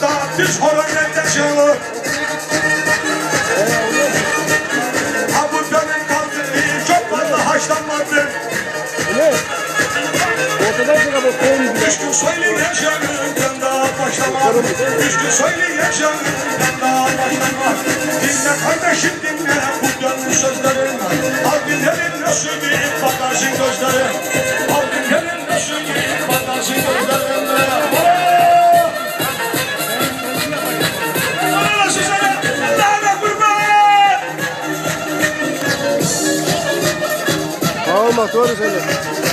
da biz horayette çığlık. Ha bu benim kaldı çok fazla haşlanmadım Düşkün söyleyeceğimden daha başlamaz Düşkün söyleyeceğimden daha başlamaz Dinle kardeşim dinle bu gönlün sözlerin. Al dinlerin nasıl bir bakarsın gözlerin. todos eles.